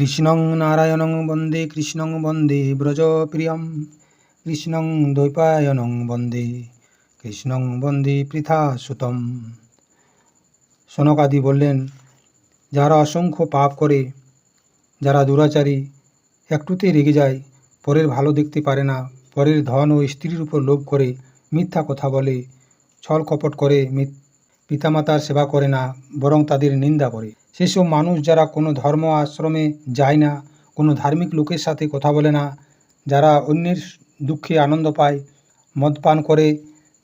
কৃষ্ণং নারায়ণং বন্দে, কৃষ্ণং বন্দে ব্রজপ্রিয়ম কৃষ্ণং দ্বৈপায়নং বন্দে, কৃষ্ণং বন্দে পৃথা সুতম। সনকাদি বললেন, যারা অসংখ্য পাপ করে, যারা দুরাচারী, একটুতে রেগে যায়, পরের ভালো দেখতে পারে না, পরের ধন ও স্ত্রীর উপর লোভ করে, মিথ্যা কথা বলে ছল কপট করে পিতামাতার সেবা করে না, বরং তাদের নিন্দা করে। সেসব মানুষ যারা কোনো ধর্ম আশ্রমে যায় না, কোনো ধার্মিক লোকের সাথে কথা বলে না, যারা অন্যের দুঃখে আনন্দ পায় মদপান করে,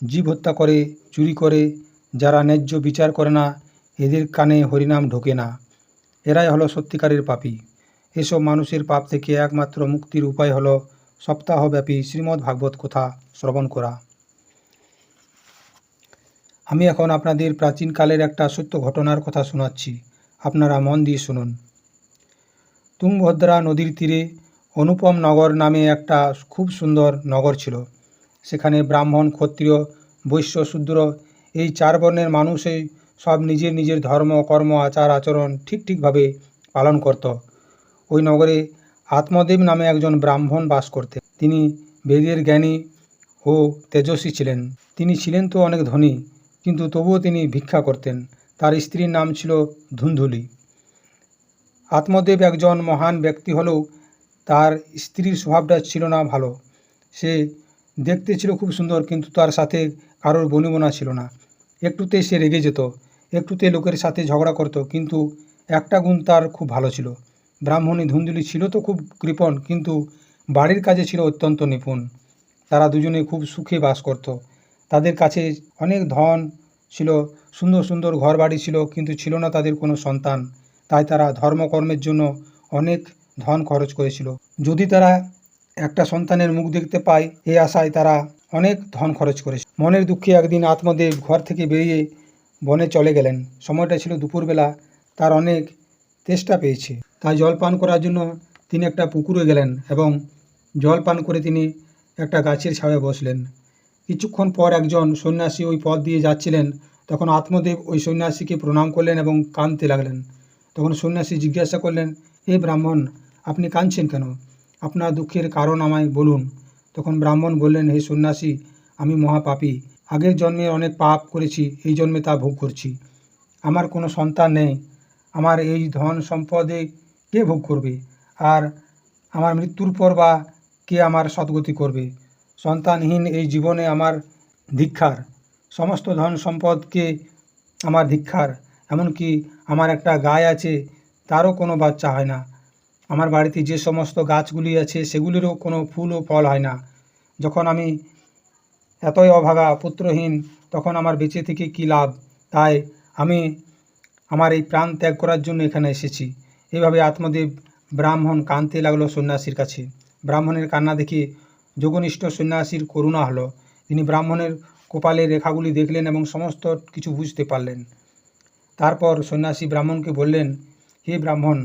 জীব হত্যা করে, চুরি করে, যারা ন্যায্য বিচার করে না, এদের কানে হরিনাম ঢোকে না। এরাই হলো সত্যিকারের পাপী। এসব মানুষের পাপ থেকে একমাত্র মুক্তির উপায় হলো সপ্তাহব্যাপী শ্রীমদ্ ভাগবত কথা শ্রবণ করা। আমি এখন আপনাদের প্রাচীনকালের একটা সত্য ঘটনার কথা শোনাচ্ছি। আপনারা মন দিয়ে শুনুন। তুঙ্গভদ্রা নদীর তীরে অনুপম নগর নামে একটা খুব সুন্দর নগর ছিল। সেখানে ব্রাহ্মণ, ক্ষত্রিয়, বৈশ্য, শূদ্র এই চার বর্ণের মানুষই সব নিজের নিজের ধর্ম, কর্ম, আচার, আচরণ ঠিক ঠিকভাবে পালন করত। ওই নগরে আত্মদেব নামে একজন ব্রাহ্মণ বাস করতেন। তিনি বেদের জ্ঞানী ও তেজস্বী ছিলেন। তিনি ছিলেন তো অনেক ধনী, কিন্তু তবুও তিনি ভিক্ষা করতেন। তার স্ত্রীর নাম ছিল ধুন্ধুলি। আত্মদেব একজন মহান ব্যক্তি হলেও তার স্ত্রীর স্বভাবটা ছিল না ভালো। সে দেখতে ছিল খুব সুন্দর, কিন্তু তার সাথে কারোর বনিবনা ছিল না। একটুতে সে রেগে যেত একটুতে লোকের সাথে ঝগড়া করত, কিন্তু একটা গুণ তার খুব ভালো ছিল। ব্রাহ্মণী ধুন্দুলি ছিল তো খুব কৃপণ, কিন্তু বাড়ির কাজে ছিল অত্যন্ত নিপুণ। তারা দুজনে খুব সুখে বাস করত। তাদের কাছে অনেক ধন ছিল, সুন্দর সুন্দর ঘর বাড়ি ছিল, কিন্তু ছিল না তাদের কোনো সন্তান। তাই তারা ধর্মকর্মের জন্য অনেক ধন খরচ করেছিল। যদি তারা একটা সন্তানের মুখ দেখতে পায় এই আশায় তারা অনেক ধন খরচ করেছে। মনের দুঃখে একদিন আত্মদেব ঘর থেকে বেরিয়ে বনে চলে গেলেন। সময়টা ছিল দুপুরবেলা, তার অনেক তেষ্টা পেয়েছে। তাই জল পান করার জন্য তিনি একটা পুকুরে গেলেন এবং জল পান করে তিনি একটা গাছের ছায়ায় বসলেন। কিছুক্ষণ পর একজন সন্ন্যাসী ওই পথ দিয়ে যাচ্ছিলেন। তখন আত্মদেব ওই সন্ন্যাসীকে প্রণাম করলেন এবং কাঁদতে লাগলেন। তখন সন্ন্যাসী জিজ্ঞাসা করলেন, হে ব্রাহ্মণ, আপনি কাঁদছেন কেন? আপনার দুঃখের কারণ আমায় বলুন। তখন ব্রাহ্মণ বললেন, হে সন্ন্যাসী, আমি মহাপাপী। আগের জন্মে অনেক পাপ করেছি, এই জন্মে তা ভোগ করছি। আমার কোনো সন্তান নেই। আমার এই ধন সম্পদে কে ভোগ করবে? আর আমার মৃত্যুর পর বা কে আমার সদ্গতি করবে? সন্তানহীন এই জীবনে আমার ধিক্ষার। সমস্ত ধন সম্পদকে আমার ধিক্ষার। এমনকি আমার একটা গায়ে আছে, তারও কোনো বাচ্চা হয় না। আমার বাড়িতে যে সমস্ত গাছগুলি আছে, সেগুলিরও কোনো ফুল ও ফল হয় না। যখন আমি এতই অভাগা, পুত্রহীন, তখন আমার বেঁচে থেকে কী লাভ? তাই আমি আমার এই প্রাণ ত্যাগ করার জন্য এখানে এসেছি। এইভাবে আত্মদেব ব্রাহ্মণ কাঁদতে লাগল সন্ন্যাসীর কাছে। ব্রাহ্মণের কান্না দেখে যোগনিষ্ঠ সন্ন্যাসীর করুণা হলো। তিনি ব্রাহ্মণের কপালের রেখাগুলি দেখলেন এবং সমস্ত কিছু বুঝতে পারলেন। তারপর সন্ন্যাসী ব্রাহ্মণকে বললেন, হে ব্রাহ্মণ,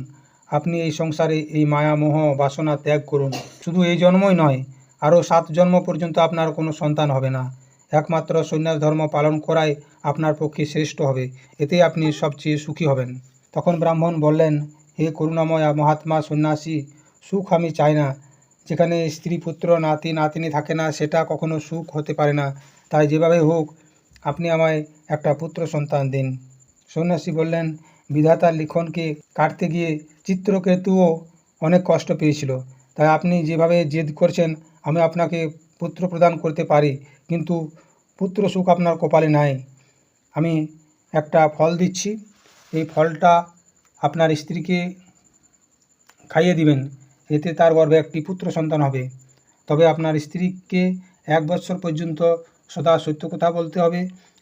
আপনি এই সংসারে এই মায়া মোহ বাসনা ত্যাগ করুন। শুধু এই জন্মই নয়, আরও সাত জন্ম পর্যন্ত আপনার কোনো সন্তান হবে না। একমাত্র সন্ন্যাস ধর্ম পালন করাই আপনার পক্ষে শ্রেষ্ঠ হবে, এতে আপনি সবচেয়ে সুখী হবেন। তখন ব্রাহ্মণ বললেন, হে করুণাময় মহাত্মা সন্ন্যাসী, সুখ আমি চাই না যেখানে স্ত্রী, পুত্র, নাতি, নাতিনি থাকে না, সেটা কখনো সুখ হতে পারে না। তাই যেভাবে হোক, আপনি আমায় একটা পুত্র সন্তান দিন। সন্ন্যাসী বললেন, বিধাতার লিখনকে কাটতে গিয়ে চিত্রকেতুও অনেক কষ্ট পেয়েছিল। তাই আপনি যেভাবে জেদ করছেন, আমি আপনাকে পুত্র প্রদান করতে পারি, কিন্তু পুত্র সুখ আপনার কপালে নাই। আমি একটা ফল দিচ্ছি, এই ফলটা আপনার স্ত্রীকে খাইয়ে দিবেন। এতে তার গর্ভে একটি পুত্র সন্তান হবে। তবে আপনার স্ত্রীকে এক বছর পর্যন্ত সদা সত্য কথা বলতে হবে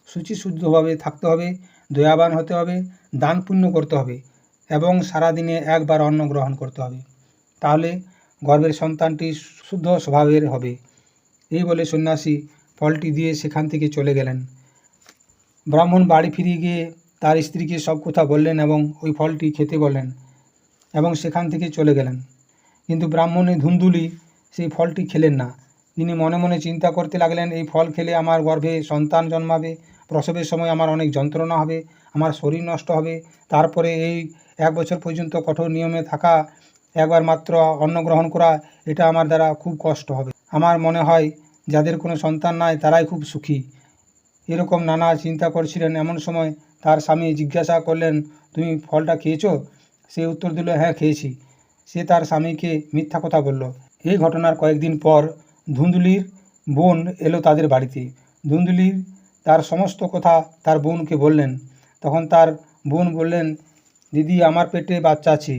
শুচিশুদ্ধভাবে থাকতে হবে, দয়াবান হতে হবে, দান পুণ্য করতে হবে এবং সারাদিনে একবার অন্ন গ্রহণ করতে হবে। তাহলে গর্ভের সন্তানটি শুদ্ধ স্বভাবের হবে। এই বলে সন্ন্যাসী ফলটি দিয়ে সেখান থেকে চলে গেলেন। ব্রাহ্মণ বাড়ি ফিরে গিয়ে তার স্ত্রীকে সব কথা বললেন এবং ওই ফলটি খেতে বললেন এবং সেখান থেকে চলে গেলেন। কিন্তু ব্রাহ্মণী ধুন্দুলি, সেই ফলটি খেলেন না। তিনি মনে মনে চিন্তা করতে লাগলেন, এই ফল খেলে আমার গর্ভে সন্তান জন্মাবে, প্রসবের সময় আমার অনেক যন্ত্রণা হবে, আমার শরীর নষ্ট হবে। তারপরে এই এক বছর পর্যন্ত কঠোর নিয়মে থাকা একবার মাত্র অন্ন গ্রহণ করা, এটা আমার দ্বারা খুব কষ্ট হবে। আমার মনে হয়, যাদের কোনো সন্তান নাই, তারাই খুব সুখী। এরকম নানা চিন্তা করছিলেন। এমন সময় তার স্বামী জিজ্ঞাসা করলেন, তুমি ফলটা খেয়েছো? সে উত্তর দিল হ্যাঁ খেয়েছি। সে তার স্বামীকে মিথ্যা কথা বলল। এই ঘটনার কয়েকদিন পর ধুন্দুলির বোন এলো তাদের বাড়িতে। ধুন্দুলির তার সমস্ত কথা তার বোনকে বললেন। তখন তার বোন বললেন, দিদি, আমার পেটে বাচ্চা আছে।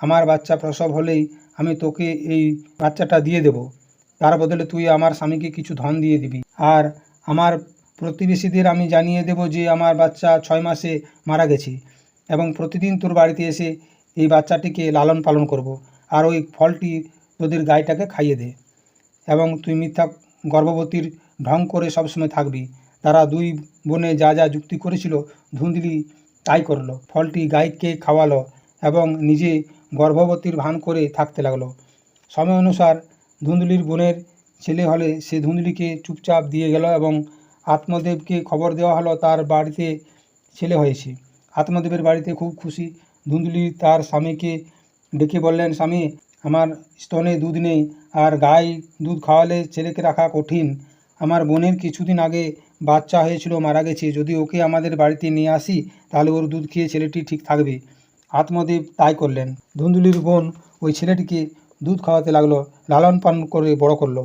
আমার বাচ্চা প্রসব হলেই আমি তোকে এই বাচ্চাটা দিয়ে দেব। তার বদলে তুই আমার স্বামীকে কিছু ধন দিয়ে দিবি। আর আমার প্রতিবেশীদের আমি জানিয়ে দেব যে আমার বাচ্চা ছয় মাসে মারা গেছে এবং প্রতিদিন তোর বাড়িতে এসে এই বাচ্চাটিকে লালন পালন করব। আর ওই ফলটি তোদের গাইটাকে খাইয়ে দে। এবং তুই মিথ্যা গর্ভবতীর ঢং করে সবসময় থাকবি। তারা দুই বোনে যা যা যুক্তি করেছিল ধুন্দুলি তাই করল। ফলটি গাইকে খাওয়ালো এবং নিজে গর্ভবতীর ভান করে থাকতে লাগল। সময় অনুসার ধুন্দুলির বোনের ছেলে হলে সে ধুন্দুলিকে চুপচাপ দিয়ে গেল এবং আত্মদেবকে খবর দেওয়া হলো তার বাড়িতে ছেলে হয়েছে। আত্মদেবের বাড়িতে খুব খুশি ধুন্দুলি তার স্বামীকে ডেকে বললেন, স্বামী, আমার স্তনে দুধ নেই আর গাই দুধ খাওয়ালে ছেলেকে রাখা কঠিন। আমার বোনের কিছুদিন আগে বাচ্চা হয়েছিল, মারা গেছে। যদি ওকে আমাদের বাড়িতে নিয়ে আসি, তাহলে ওর দুধ খেয়ে ছেলেটি ঠিক থাকবে। আত্মদেব তাই করলেন। ধুন্দুলির বোন ওই ছেলেটিকে দুধ খাওয়াতে লাগল, লালন পালন করে বড় করল।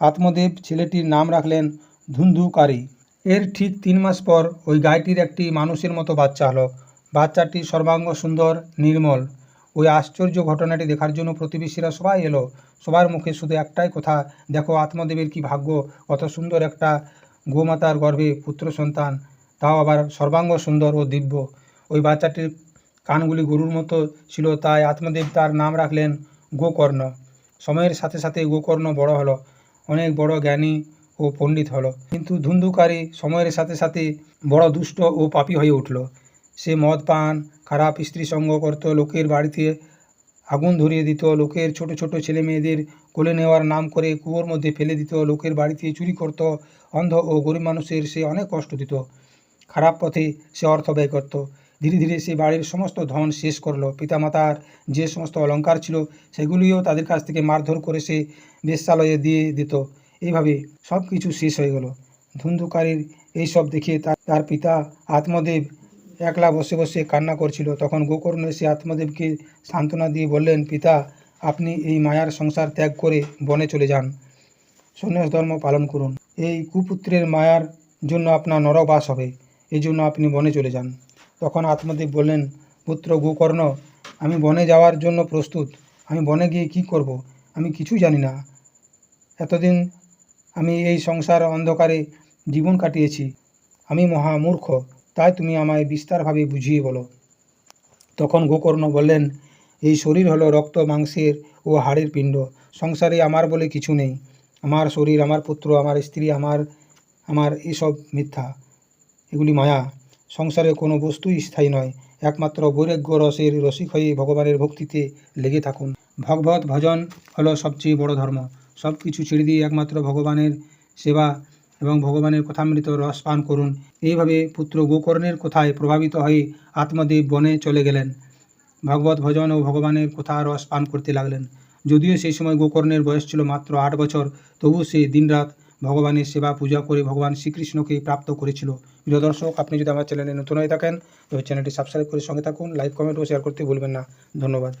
আত্মদেব ছেলেটির নাম রাখলেন ধুন্ধুকারী এর ঠিক তিন মাস পর ওই গাইটির একটি মানুষের মতো বাচ্চা হলো। বাচ্চাটি সর্বাঙ্গ সুন্দর, নির্মল। ওই আশ্চর্য ঘটনাটি দেখার জন্য প্রতিবেশীরা সবাই এলো। সবার মুখে শুধু একটাই কথা, দেখো আত্মদেবের কি ভাগ্য, কত সুন্দর একটা গোমাতার গর্ভে পুত্র সন্তান, তাও আবার সর্বাঙ্গ সুন্দর ও দিব্য। ওই বাচ্চাটির কানগুলি গরুর মতো ছিল, তাই আত্মদেব তার নাম রাখলেন গোকর্ণ। সময়ের সাথে সাথে গোকর্ণ বড় হলো, অনেক বড় জ্ঞানী ও পণ্ডিত হলো। কিন্তু ধুন্ধুকারী সময়ের সাথে সাথে বড় দুষ্ট ও পাপী হয়ে উঠল। সে মদ পান, খারাপ স্ত্রী সঙ্গ করত, লোকের বাড়িতে আগুন ধরিয়ে দিত, লোকের ছোট ছোট ছেলে মেয়েদের কোলে নেওয়ার নাম করে কুয়োর মধ্যে ফেলে দিত, লোকের বাড়িতে চুরি করত, অন্ধ ও গরিব মানুষের সে অনেক কষ্ট দিত। খারাপ পথে সে অর্থ ব্যয় করত। ধীরে ধীরে সে বাড়ির সমস্ত ধন শেষ করল। পিতামাতার যে সমস্ত অলংকার ছিল, সেগুলিও তাদের কাছ থেকে মারধর করে সে বেশ্যালয়ে দিয়ে দিত। এইভাবে সব কিছু শেষ হয়ে গেল। ধুন্ধুকারীর এইসব দেখে তার পিতা আত্মদেব একলা বসে বসে কান্না করছিল। তখন গোকর্ণ এসে আত্মদেবকে সান্ত্বনা দিয়ে বললেন, পিতা, আপনি এই মায়ার সংসার ত্যাগ করে বনে চলে যান। সন্ন্যাস ধর্ম পালন করুন। এই কুপুত্রের মায়ার জন্য আপনার নরবাস হবে। এই জন্য আপনি বনে চলে যান। তখন আত্মদেব বললেন, পুত্র গোকর্ণ, আমি বনে যাওয়ার জন্য প্রস্তুত। আমি বনে গিয়ে কি করব? আমি কিছুই জানি না। এতদিন আমি এই সংসার অন্ধকারে জীবন কাটিয়েছি। আমি মহা মূর্খ। তাই তুমি আমায় বিস্তারভাবে বুঝিয়ে বলো। তখন গোকর্ণ বললেন, এই শরীর হলো রক্ত, মাংসের ও হাড়ের পিণ্ড। সংসারে আমার বলে কিছু নেই। আমার শরীর, আমার পুত্র, আমার স্ত্রী, আমার আমার এসব মিথ্যা। এগুলি মায়া। সংসারে কোনো বস্তুই স্থায়ী নয়। একমাত্র বৈরাগ্য রসের রসিক হয়ে ভগবানের ভক্তিতে লেগে থাকুন। ভগবত ভজন হলো সবচেয়ে বড় ধর্ম। সব কিছু ছেড়ে দিয়ে একমাত্র ভগবানের সেবা এবং ভগবানের কথামৃত রস পান করুন। এইভাবে পুত্র গোকর্ণের কথায় প্রভাবিত হয়ে আত্মদেব বনে চলে গেলেন। ভগবত ভজন ও ভগবানের কথা রস পান করতে লাগলেন। যদিও সেই সময় গোকর্ণের বয়স ছিল মাত্র আট বছর, তবু সে দিনরাত ভগবানের সেবা পূজা করে ভগবান শ্রীকৃষ্ণকে প্রাপ্ত করেছিল। প্রিয় দর্শক, আপনি যদি আমার চ্যানেলে নতুন হয়ে থাকেন, তবে চ্যানেলটি সাবস্ক্রাইব করে সঙ্গে থাকুন, লাইক, কমেন্ট ও শেয়ার করতে ভুলবেন না। ধন্যবাদ।